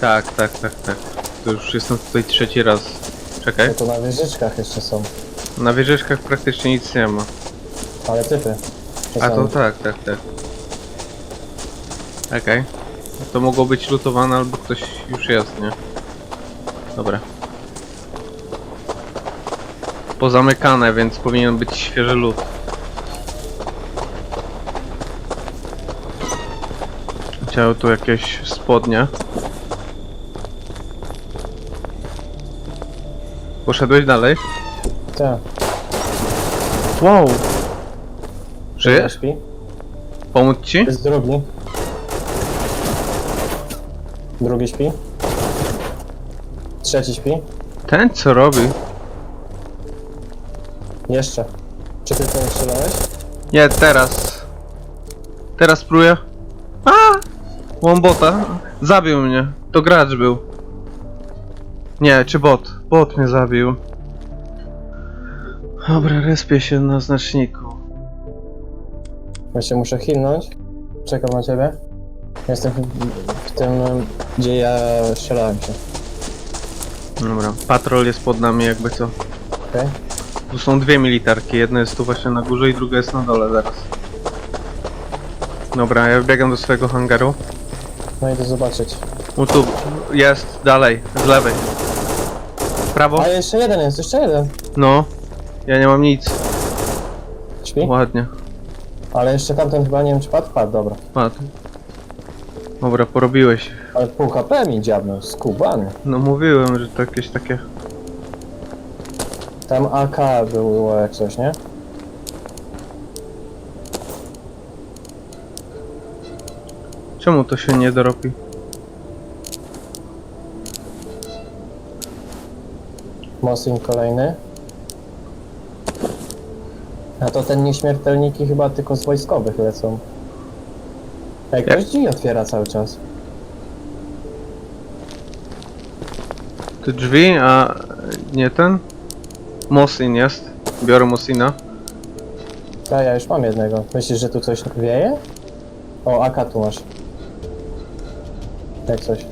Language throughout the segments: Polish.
Tak, tak, tak, tak. To już jestem tutaj trzeci raz. Czekaj. No to na wieżyczkach jeszcze są. Na wieżyczkach praktycznie nic nie ma. Ale typy. A to Czasami. tak, tak, tak. Okej. To mogło być lutowane albo ktoś już jest, nie? Dobra. Pozamykane, więc powinien być świeży lód. Chciałem tu jakieś spodnie. Poszedłeś dalej? Tak. Wow! Żyjesz? Śpi? Pomóc ci? Jest drugi. Drugi śpi. Trzeci śpi. Ten co robi? Jeszcze. Czy ty nie strzelałeś? Nie, teraz. Teraz próbuję. A! Mam bota. Zabił mnie. To gracz był. Nie, czy bot? Bot mnie zabił. Dobra, respię się na znaczniku. Właśnie muszę hilnąć. Czekam na ciebie. Jestem w, w tym, gdzie ja strzelałem się. Dobra, patrol jest pod nami jakby co. Okej? Tu są dwie militarki, jedna jest tu właśnie na górze i druga jest na dole zaraz. Dobra, ja biegam do swojego hangaru. No idę zobaczyć. O tu, jest, dalej, z lewej. W Prawo? A jeszcze jeden jest, jeszcze jeden. No. Ja nie mam nic. Śpi? Ładnie. Ale jeszcze tamten chyba nie wiem czy padł. Padł, dobra. Padł. Dobra, porobiłeś. Ale pół HP mi dziabnął, skubany. No mówiłem, że to jakieś takie... Tam AK było jak coś, nie? Czemu to się nie dorobi? Mosin kolejny. A to ten nieśmiertelniki chyba tylko z wojskowych lecą. Ej, ktoś drzwi otwiera cały czas. Te drzwi, a nie ten? Mosin jest. Biorę Mosina. A ja już mam jednego. Myślisz, że tu coś wieje? O, AK tu masz. Jak coś.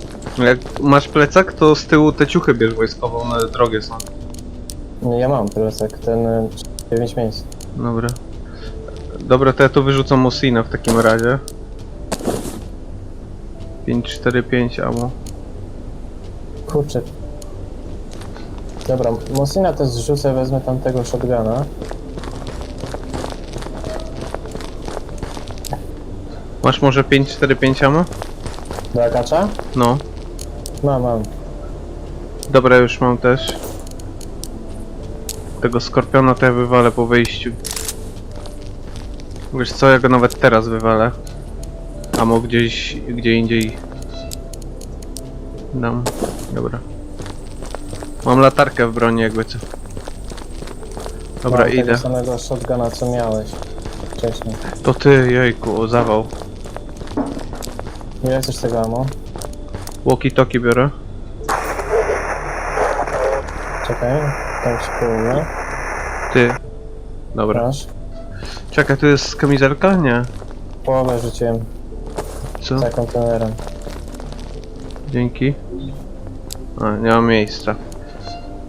Jak masz plecak, to z tyłu te ciuchy bierz wojskową, one drogie są. Nie, ja mam plecak, ten y, 9 miejsc. Dobra. Dobra, to ja tu wyrzucam Mosina w takim razie. 5, 4, 5 ammo. Kurczę. Dobra, Mosina też zrzucę, wezmę tamtego shotguna. Masz może 5, 4, 5 ammo? Do akacza? No. Mam, mam. Dobra, już mam też. Tego skorpiona to ja wywalę po wyjściu. Wiesz co, ja go nawet teraz wywalę. Amo gdzieś, gdzie indziej. Dam. Dobra. Mam latarkę w broni jakby co. Dobra, mam idę. tego samego shotguna, co miałeś wcześniej. To ty, jejku, zawał. Ile chcesz tego ammo? Walkie-talkie biorę. Czekaj, tam się połowy. Ty. Dobra. Masz. Czekaj, tu jest kamizelka? Nie. Połowę rzuciłem Co? za kontenerem. Dzięki. A, nie ma miejsca.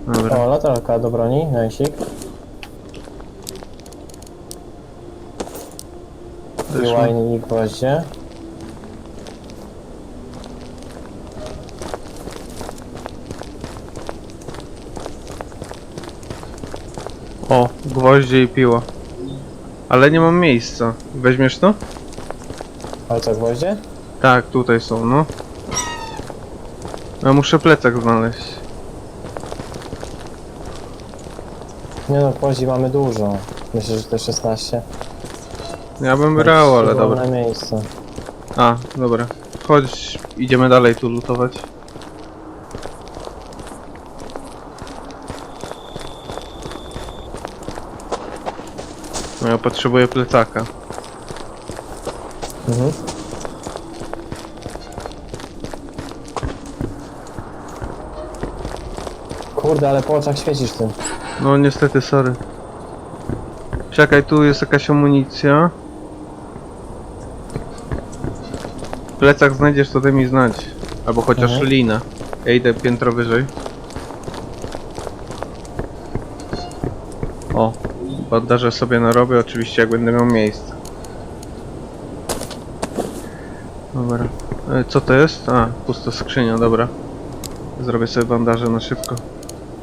Dobra. O, latarka do broni, najsik. Mam- i gwoździe. O, gwoździe i piła. Ale nie mam miejsca. Weźmiesz to? Ale co, gwoździe? Tak, tutaj są, no. Ja muszę plecak znaleźć. Nie no, gwoździ mamy dużo. Myślę, że to 16. Ja bym brał, ale dobra. Na miejsce. A, dobra. Chodź, idziemy dalej tu lutować. No ja potrzebuję plecaka. Mhm. Kurde, ale po oczach świecisz tym. No niestety, sorry. Czekaj, tu jest jakaś amunicja. Plecak znajdziesz, to daj mi znać. Albo chociaż Mhm. linę. Ja idę piętro wyżej. Bandaże sobie narobię, oczywiście jak będę miał miejsce. Dobra. E, Co to jest? A, pusta skrzynia, dobra. Zrobię sobie bandaże na szybko.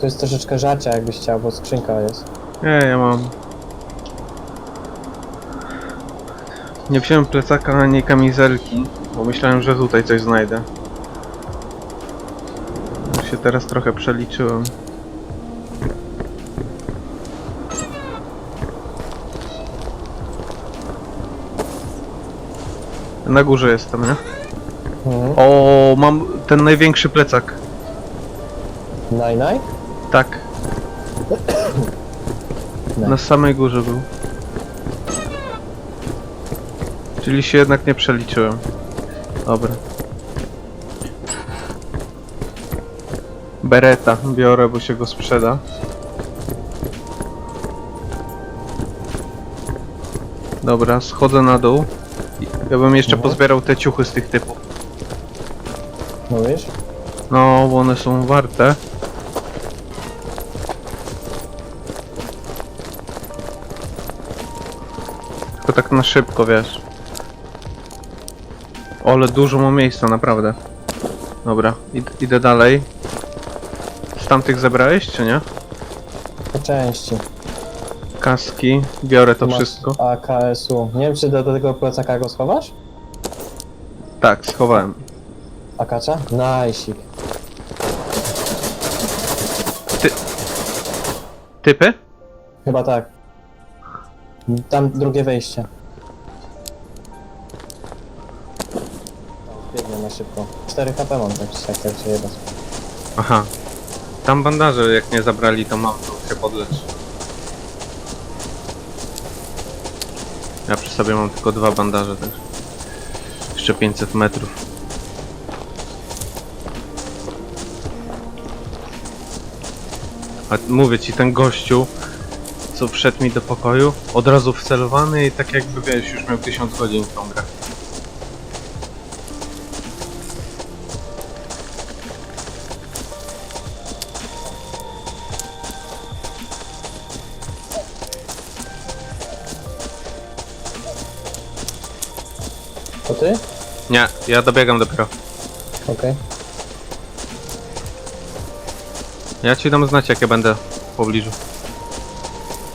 Tu jest troszeczkę żarcia, jakbyś chciał, bo skrzynka jest. Nie, ja mam. Nie wziąłem plecaka ani kamizelki, bo myślałem, że tutaj coś znajdę. Już się teraz trochę przeliczyłem. Na górze jestem, nie? Mhm. O, mam ten największy plecak. Naj, naj? Tak, Naj. na samej górze był. Czyli się jednak nie przeliczyłem. Dobra. Bereta biorę, bo się go sprzeda. Dobra, schodzę na dół. Ja bym jeszcze Mhm. pozbierał te ciuchy z tych typów. Mówisz? No, bo one są warte. Tylko tak na szybko, wiesz. O, ale dużo ma miejsca, naprawdę. Dobra, id idę dalej. Z tamtych zebrałeś, czy nie? Po części. Kaski, biorę to masz wszystko. AKS-u. Nie wiem, czy do, do tego plecaka go schowasz? Tak, schowałem. Akacza? Najsik. Typy? Chyba tak. Tam drugie wejście. O, Biegnę na szybko. 4 HP mam tak czy tak się jeba. Aha. Tam bandaże, jak nie zabrali, to mam, to się podlecz. Ja przy sobie mam tylko dwa bandaże też. Jeszcze 500 metrów. A mówię ci, ten gościu, co wszedł mi do pokoju, od razu wcelowany i tak jakby wiesz, już miał 1000 godzin w tą grę. Ty? Nie, ja dobiegam dopiero. Okej. Ja ci dam znać, jak ja będę w pobliżu.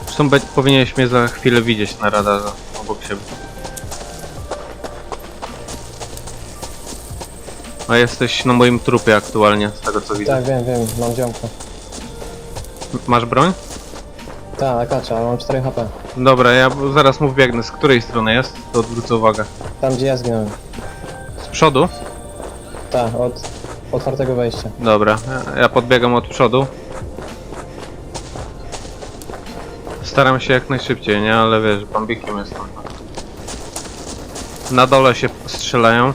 Zresztą be- powinieneś mnie za chwilę widzieć na radarze obok siebie. A jesteś na moim trupie aktualnie, z tego co widzę. Tak, wiem, wiem, mam ziomka. M- Masz broń? Tak, Akacza, ale mam 4 HP. Dobra, ja zaraz mu wbiegnę. Z której strony jest? To odwrócę uwagę. Tam gdzie ja zginąłem. Z przodu? Tak, od otwartego wejścia. Dobra, ja- ja podbiegam od przodu. Staram się jak najszybciej, nie? Ale wiesz, bambikiem jestem. Na dole się strzelają.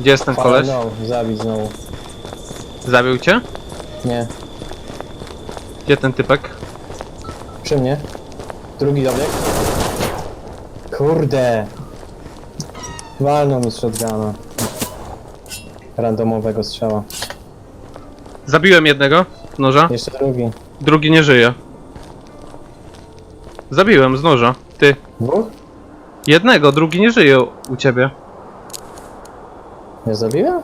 Gdzie jest ten koleś? No, zabić znowu. Zabił cię? Nie, Gdzie ten typek? przy mnie. Drugi dobieg. Kurde! Walnął mi z shotguna. Randomowego strzała. Zabiłem jednego z noża, Jeszcze drugi. drugi nie żyje. Zabiłem z noża. Ty. Dwóch? Jednego, drugi nie żyje u ciebie. Nie zabiłem?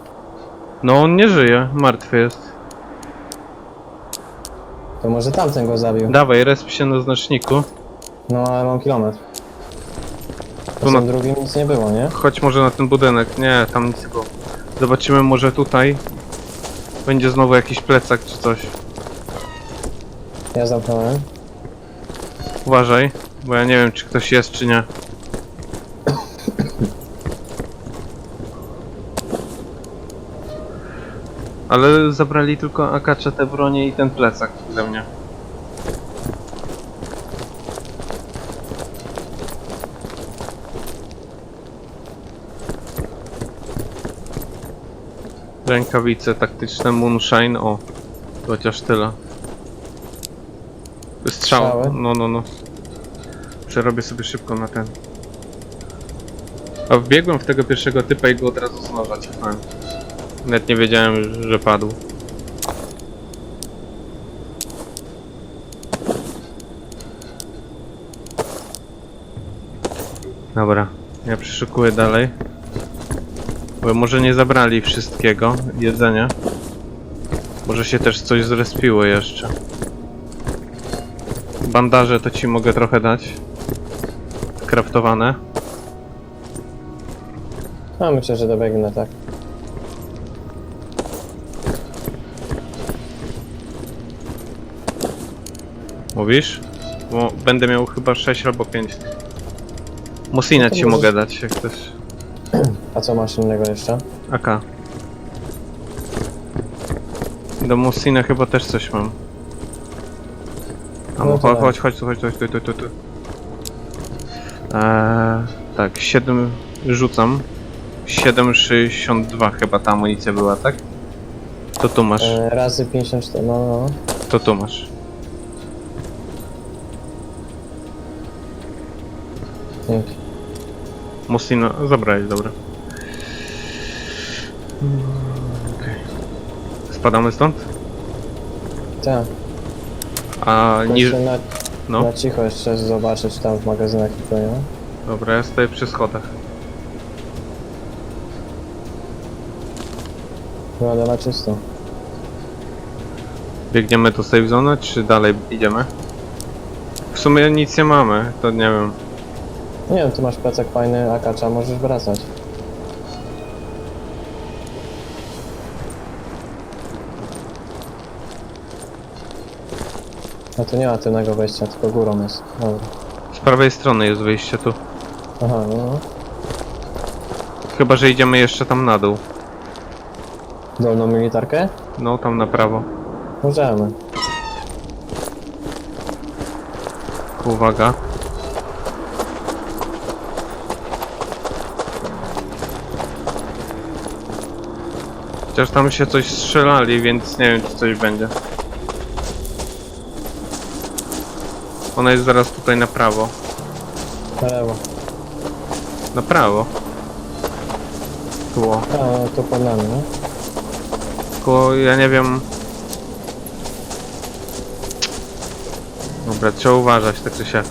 No on nie żyje, martwy jest. To może tamten go zabił. Dawaj, resp się na znaczniku. No ale mam kilometr. Tu na drugim nic nie było, nie? Chodź może na ten budynek. Nie, tam nic nie było. Zobaczymy może tutaj. Będzie znowu jakiś plecak czy coś. Ja zamknąłem. Uważaj, bo ja nie wiem czy ktoś jest czy nie. Ale zabrali tylko akacza te bronie i ten plecak ze mnie. Rękawice taktyczne Moonshine, o. Chociaż tyle. Strzał. No, no, no. Przerobię sobie szybko na ten. A wbiegłem w tego pierwszego typa i go od razu z noża ciepłem. Nawet nie wiedziałem, że padł. Dobra, ja przeszukuję dalej. Bo może nie zabrali wszystkiego jedzenia. Może się też coś zrespiło jeszcze. Bandaże to ci mogę trochę dać. Kraftowane. A myślę, że dobiegnę, tak. Mówisz? Bo będę miał chyba 6 albo 5. Musina No to ci możesz- mogę dać, jak chcesz. A co masz innego jeszcze? AK. Do Musina chyba też coś mam. A No no to chodź, daj. chodź, chodź, tu, chodź, tu, tu, tu, tu, tu. Eee, tak, 7 rzucam. 7,62 chyba ta amunicja była, tak? To tu masz, E, razy 54, no, no. to tu masz. Dzięki. Musina, zabrałeś, dobra. Okej. Spadamy stąd? Tak. A niż... na, No, na cicho jeszcze zobaczyć tam w magazynach tylko, nie? dobra, ja stoję przy schodach. Wygląda na czysto. Biegniemy do safe zone, czy dalej idziemy? W sumie nic nie mamy, to nie wiem. Nie wiem, tu masz plecak fajny, akacza, możesz wracać. A tu nie ma tylnego wejścia, tylko górą jest. Dobra. Z prawej strony jest wyjście tu. Aha, no, no. Chyba, że idziemy jeszcze tam na dół. Dolną militarkę? No, tam na prawo. Możemy. Uwaga. Chociaż tam się coś strzelali, więc nie wiem, czy coś będzie. Ona jest zaraz tutaj na prawo. Na lewo. Na prawo. Tło. A, no, to pod nami, no. Tylko ja nie wiem. Dobra, trzeba uważać tak czy siak.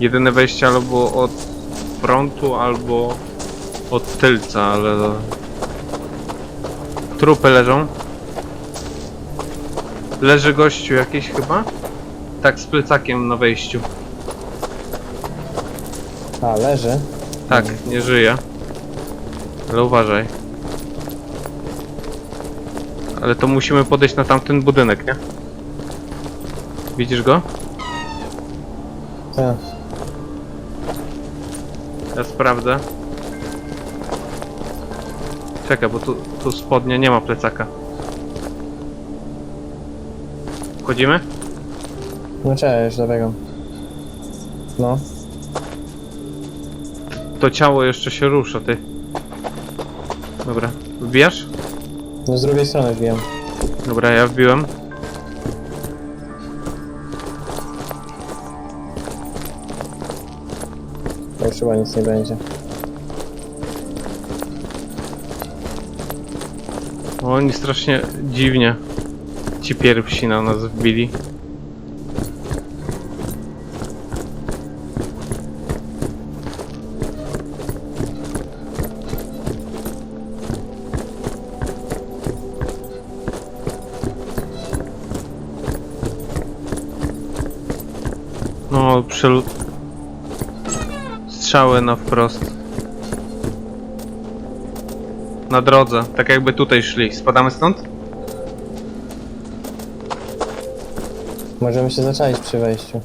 Jedyne wejście albo od frontu, albo od tylca, ale... Trupy leżą. Leży gościu jakiś chyba? Tak, z plecakiem na wejściu. A, leży. Tak, nie żyje. Ale uważaj. Ale to musimy podejść na tamten budynek, nie? Widzisz go? Tak. Ja sprawdzę. Czekaj, bo tu, tu spodnie nie ma plecaka. Wchodzimy? No cześć, dobiegam. No. To ciało jeszcze się rusza, ty. Dobra, wbijasz? No z drugiej strony wbijam. Dobra, ja wbiłem. Chyba nic nie będzie. O, Oni strasznie dziwnie ci pierwsi na nas wbili. No. Strzały na wprost. Na drodze, tak jakby tutaj szli. Spadamy stąd? Możemy się zaczaić przy wejściu.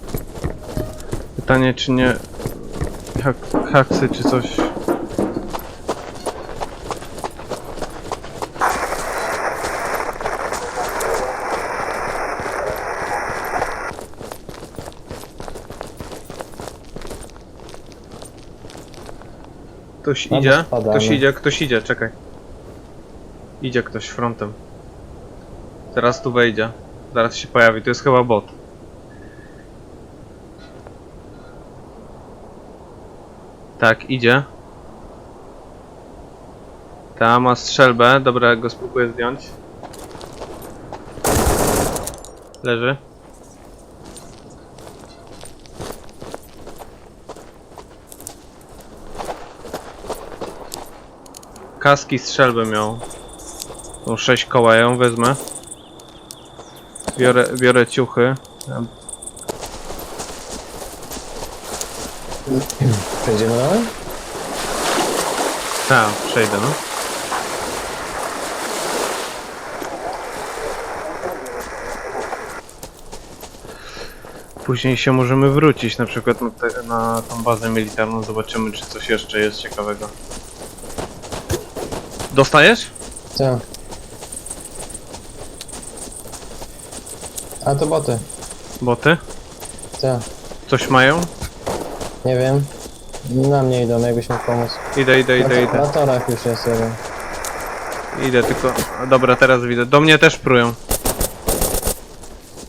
Pytanie, czy nie hak haksy, czy coś. Ktoś idzie, spadamy. ktoś idzie, ktoś idzie, czekaj. Idzie ktoś frontem. Teraz tu wejdzie. Zaraz się pojawi, to jest chyba bot. Tak, idzie. Ta ma strzelbę, dobra, go spróbuję zdjąć. Leży. Kaski strzelby miał. Tą 6 koła, ja ją wezmę. Biorę, biorę ciuchy. Przejdziemy dalej? Tak, przejdę, no. Później się możemy wrócić na przykład na, te, na tą bazę militarną, zobaczymy czy coś jeszcze jest ciekawego. Dostajesz? Co? A to boty. Boty? Co? Coś mają? Nie wiem. Na mnie idą, jakbyś mógł pomóc. Idę, idę, Na, idę, na idę. torach już jest jeden. Idę tylko... Dobra, teraz widzę. Do mnie też prują.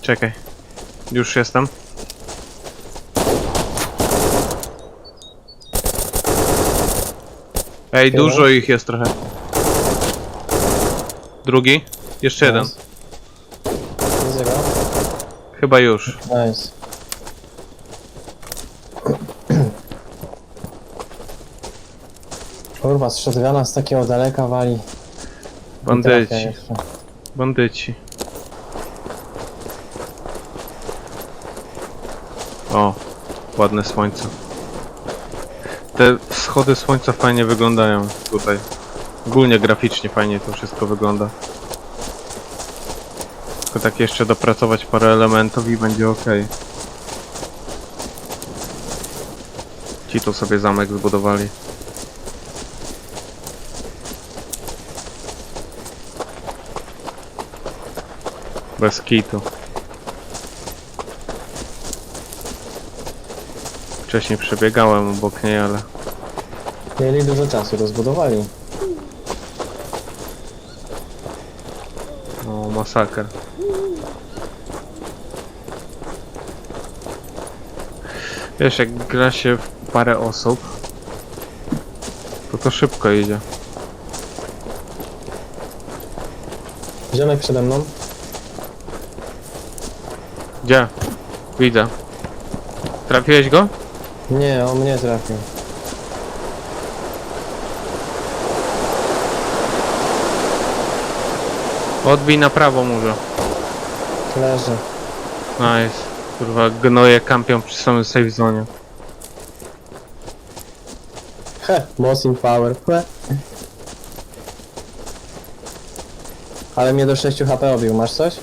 Czekaj. Już jestem. Ej, dużo ich jest trochę. Drugi? Jeszcze jeden. Nice. Widzę go. Chyba już. Nice. Kurwa, z shotguna z takiego daleka wali. Bandyci. jeszcze. Bandyci. O, ładne słońce. Te schody słońca fajnie wyglądają tutaj. Ogólnie graficznie fajnie to wszystko wygląda. Tylko tak jeszcze dopracować parę elementów i będzie ok. Ci tu sobie zamek zbudowali. Bez kitu. Wcześniej przebiegałem obok niej, ale Mieli dużo czasu, rozbudowali. no masakra. Wiesz, jak gra się w parę osób, to to szybko idzie. Ziomek przede mną. Gdzie? Widzę. Trafiłeś go? Nie, on mnie trafił. Odbij na prawo mówię. Leży. Nice. Kurwa, gnoje kampią przy samym safe zone. He, Mosin Power. He. Ale mnie do 6 HP obił, masz coś?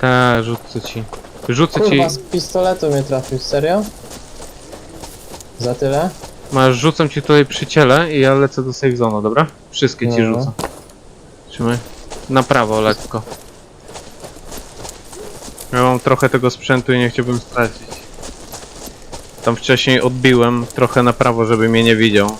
Tak, rzucę ci. Rzucę ci. Kurwa, z pistoletu mnie trafił, serio? Za tyle? Masz, rzucam ci tutaj przy ciele i ja lecę do safe zone, dobra? Wszystkie ci No. rzucę. Trzymaj. Na prawo lekko. Ja mam trochę tego sprzętu i nie chciałbym stracić. Tam wcześniej odbiłem trochę na prawo, żeby mnie nie widział.